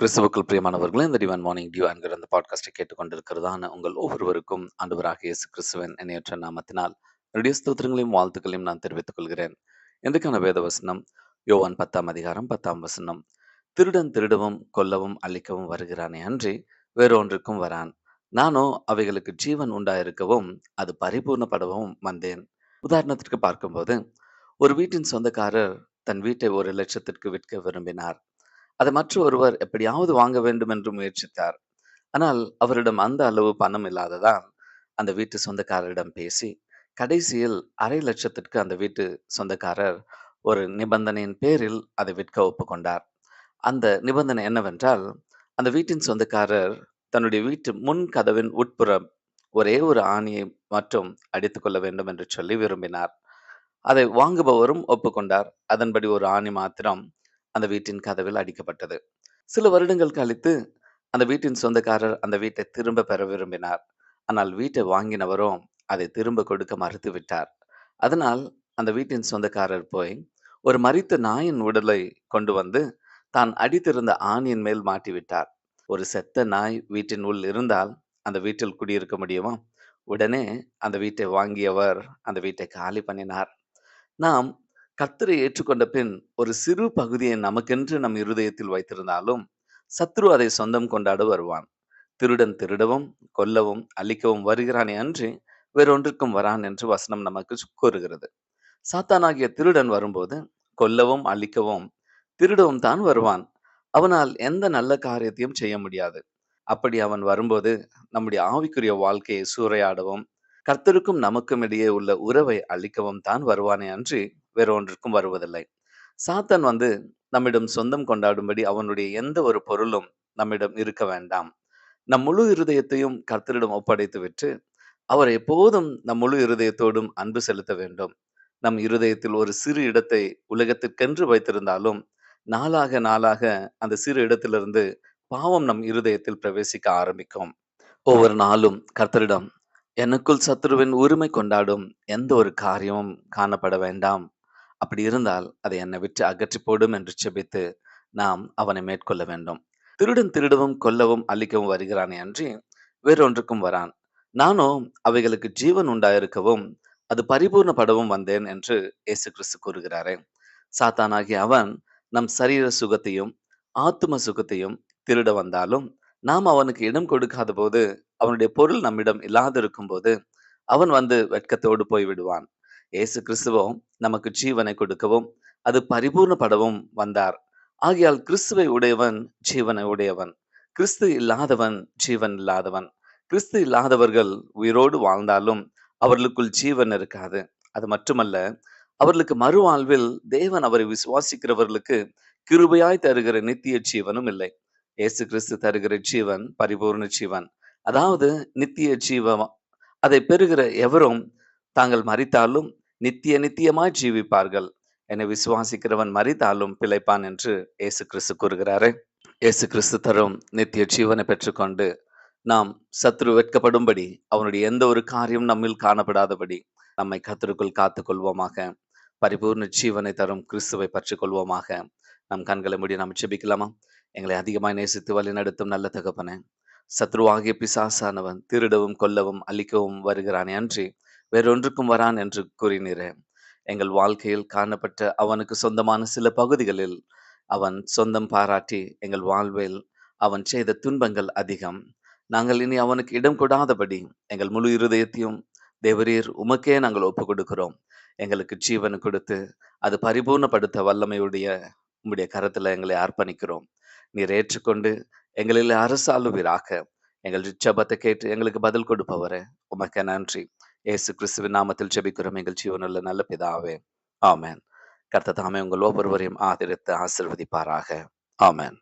கிறிஸ்துவுக்குள் பிரியமானவர்களே இந்த டிவன் மார்னிங் டியூ என்கிற அந்த பாட்காஸ்டை கேட்டுக்கொண்டிருக்கிறதான உங்கள் ஒவ்வொருவருக்கும் ஆண்டவராக இயேசு கிறிஸ்துவன் இணையற்ற நாமத்தினால் என்னுடைய ஸ்தோத்திரங்களையும் வாழ்த்துக்களையும் நான் தெரிவித்துக் கொள்கிறேன். இன்றைக்கான வேத வசனம் யோவான் பத்தாம் அதிகாரம் பத்தாம் வசனம். திருடன் திருடவும் கொல்லவும் அழிக்கவும் வருகிறானே அன்றி வேறொன்றுக்கும் வரான். நானோ அவைகளுக்கு ஜீவன் உண்டாயிருக்கவும் அது பரிபூர்ணப்படவும் வந்தேன். உதாரணத்திற்கு பார்க்கும்போது ஒரு வீட்டின் சொந்தக்காரர் தன் வீட்டை ஒரு லட்சத்திற்கு விற்க விரும்பினார். அதை மற்ற ஒருவர் எப்படியாவது வாங்க வேண்டும் என்று முயற்சித்தார். ஆனால் அவரிடம் அந்த அளவு பணம் இல்லாததால் அந்த வீட்டு சொந்தக்காரரிடம் பேசி கடைசியில் அரை லட்சத்திற்கு அந்த வீட்டு சொந்தக்காரர் ஒரு நிபந்தனையின் பேரில் அதை விற்க ஒப்புக்கொண்டார். அந்த நிபந்தனை என்னவென்றால் அந்த வீட்டின் சொந்தக்காரர் தன்னுடைய வீட்டு முன் கதவின் உட்புறம் ஒரே ஒரு ஆணியை மட்டும் அடித்துக் கொள்ள வேண்டும் என்று சொல்லி விரும்பினார். அதை வாங்குபவரும் ஒப்புக்கொண்டார். அதன்படி ஒரு ஆணி மாத்திரம் அந்த வீட்டின் கதவில் அடிக்கப்பட்டது. சில வருடங்கள் கழித்து அந்த வீட்டின் சொந்தக்காரர் அந்த வீட்டை திரும்ப பெற விரும்பினார். ஆனால் வீட்டை வாங்கினவரும் அதை திரும்ப கொடுக்க மறுத்து விட்டார். அதனால் அந்த வீட்டின் சொந்தக்காரர் போய் ஒரு மறித்த நாயின் உடலை கொண்டு வந்து தான் அடித்திருந்த ஆணியின் மேல் மாட்டிவிட்டார் ஒரு செத்த நாய் வீட்டின் உள் இருந்தால் அந்த வீட்டில் குடியிருக்க முடியுமா? உடனே அந்த வீட்டை வாங்கியவர் அந்த வீட்டை காலி பண்ணினார். நாம் கத்தரை ஏற்றுக்கொண்ட பின் ஒரு சிறு பகுதியை நமக்கென்று நம் இருதயத்தில் வைத்திருந்தாலும் சத்ரு அதை சொந்தம் கொண்டாட வருவான். திருடன் திருடவும் கொல்லவும் அழிக்கவும் வருகிறானே அன்றி வேறொன்றுக்கும் வரான் என்று வசனம் நமக்கு கூறுகிறது. சாத்தானாகிய திருடன் வரும்போது கொல்லவும் அழிக்கவும் திருடவும் தான் வருவான். அவனால் எந்த நல்ல காரியத்தையும் செய்ய முடியாது. அப்படி அவன் வரும்போது நம்முடைய ஆவிக்குரிய வாழ்க்கையை சூறையாடவும் கர்த்தருக்கும் நமக்கும் இடையே உள்ள உறவை அழிக்கவும் தான் வருவானே அன்றி வேறு ஒன்றுக்கும் வருவதில்லை. சாத்தன் வந்து நம்மிடம் சொந்தம் கொண்டாடும்படி அவனுடைய எந்த ஒரு பொருளும் நம்மிடம் இருக்க வேண்டாம். நம் முழு இருதயத்தையும் கர்த்தரிடம் ஒப்படைத்து விட்டு அவர் எப்போதும் நம் முழு இருதயத்தோடும் அன்பு செலுத்த வேண்டும். நம் இருதயத்தில் ஒரு சிறு இடத்தை உலகத்திற்கென்று வைத்திருந்தாலும் நாளாக நாளாக அந்த சிறு இடத்திலிருந்து பாவம் நம் இருதயத்தில் பிரவேசிக்க ஆரம்பிக்கும். ஒவ்வொரு நாளும் கர்த்தரிடம் எனக்குள் சத்ருவின் உரிமை கொண்டாடும் எந்த ஒரு காரியமும் காணப்பட வேண்டாம். அப்படி இருந்தால் அதை என்னை விட்டு அகற்றி போடும் என்று செபித்து நாம் அவனை மேற்கொள்ள வேண்டும். திருடன் திருடவும் கொல்லவும் அழிக்கவும் வருகிறானே அன்றி வேறொன்றுக்கும் வரான். நானோ அவைகளுக்கு ஜீவன் உண்டாயிருக்கவும் அது பரிபூர்ணப்படவும் வந்தேன் என்று இயேசு கிறிஸ்து கூறுகிறாரே. சாத்தானாகிய அவன் நம் சரீர சுகத்தையும் ஆத்தும சுகத்தையும் திருட வந்தாலும் நாம் அவனுக்கு இடம் கொடுக்காத போது அவனுடைய பொருள் நம்மிடம் இல்லாதிருக்கும் போது அவன் வந்து வெட்கத்தோடு போய் விடுவான் இயேசு கிறிஸ்துவும் நமக்கு ஜீவனை கொடுக்கவும் அது பரிபூர்ணப்படவும் வந்தார். ஆகையால் கிறிஸ்துவை உடையவன் ஜீவனை உடையவன். கிறிஸ்து இல்லாதவன் ஜீவன் இல்லாதவன். கிறிஸ்து இல்லாதவர்கள் உயிரோடு வாழ்ந்தாலும் அவர்களுக்குள் ஜீவன் இருக்காது. அது மட்டுமல்ல அவர்களுக்கு மறுவாழ்வில் தேவன் அவரை விசுவாசிக்கிறவர்களுக்கு கிருபையாய் தருகிற நித்திய ஜீவனும் இல்லை. இயேசு கிறிஸ்து தருகிற ஜீவன் பரிபூர்ண ஜீவன். அதாவது நித்திய ஜீவம் அதை பெறுகிற எவரும் தாங்கள் மறித்தாலும் நித்திய நித்தியமாய் ஜீவிப்பார்கள். என்னை விசுவாசிக்கிறவன் மறித்தாலும் பிழைப்பான் என்று இயேசு கிறிஸ்து கூறுகிறாரே. ஏசு கிறிஸ்து தரும் நித்திய ஜீவனை பெற்றுக்கொண்டு நாம் சத்ரு வெட்கப்படும்படி அவனுடைய எந்த ஒரு காரியம் நம்மில் காணப்படாதபடி நம்மை கத்திற்குள் காத்து கொள்வோமாக பரிபூர்ண ஜீவனை தரும் கிறிஸ்துவை பற்றி கொள்வோமாக நம் கண்களை முடி நாம் செபிக்கலாமா எங்களை அதிகமாய் நேசித்து வழி நடத்தும் நல்ல தகப்பனே. சத்ருவாகிய பிசாசானவன் திருடவும் கொல்லவும் அழிக்கவும் வருகிறானே அன்றி வேறொன்றுக்கும் வரான் என்று கூறினீரே. எங்கள் வாழ்க்கையில் காணப்பட்ட அவனுக்கு சொந்தமான சில பகுதிகளில் அவன் சொந்தம் பாராட்டி எங்கள் வாழ்வில் அவன் செய்த துன்பங்கள் அதிகம். நாங்கள் இனி அவனுக்கு இடம் கொடாதபடி எங்கள் முழு இருதயத்தையும் தேவரீர் உமக்கே நாங்கள் ஒப்பு கொடுக்கிறோம் எங்களுக்கு ஜீவன் கொடுத்து அது பரிபூர்ணப்படுத்த வல்லமையுடைய உம்முடைய கரத்தில் எங்களை அர்ப்பணிக்கிறோம். நீர் ஏற்றுக்கொண்டு எங்களில் அரசாளுவீராக. எங்கள் ஜபத்தை கேட்டு எங்களுக்கு பதில் கொடுப்பவரே. உமக்கு நன்றி. ஏசு கிறிஸ்துவின் நாமத்தில் ஜெபிக்கிறோம். எங்கள் ஜீவனுள்ள நல்ல பிதாவே ஆமேன். கர்த்த தாமே உங்கள் ஒவ்வொருவரையும் ஆதரித்து ஆசிர்வதிப்பாராக. ஆமேன்.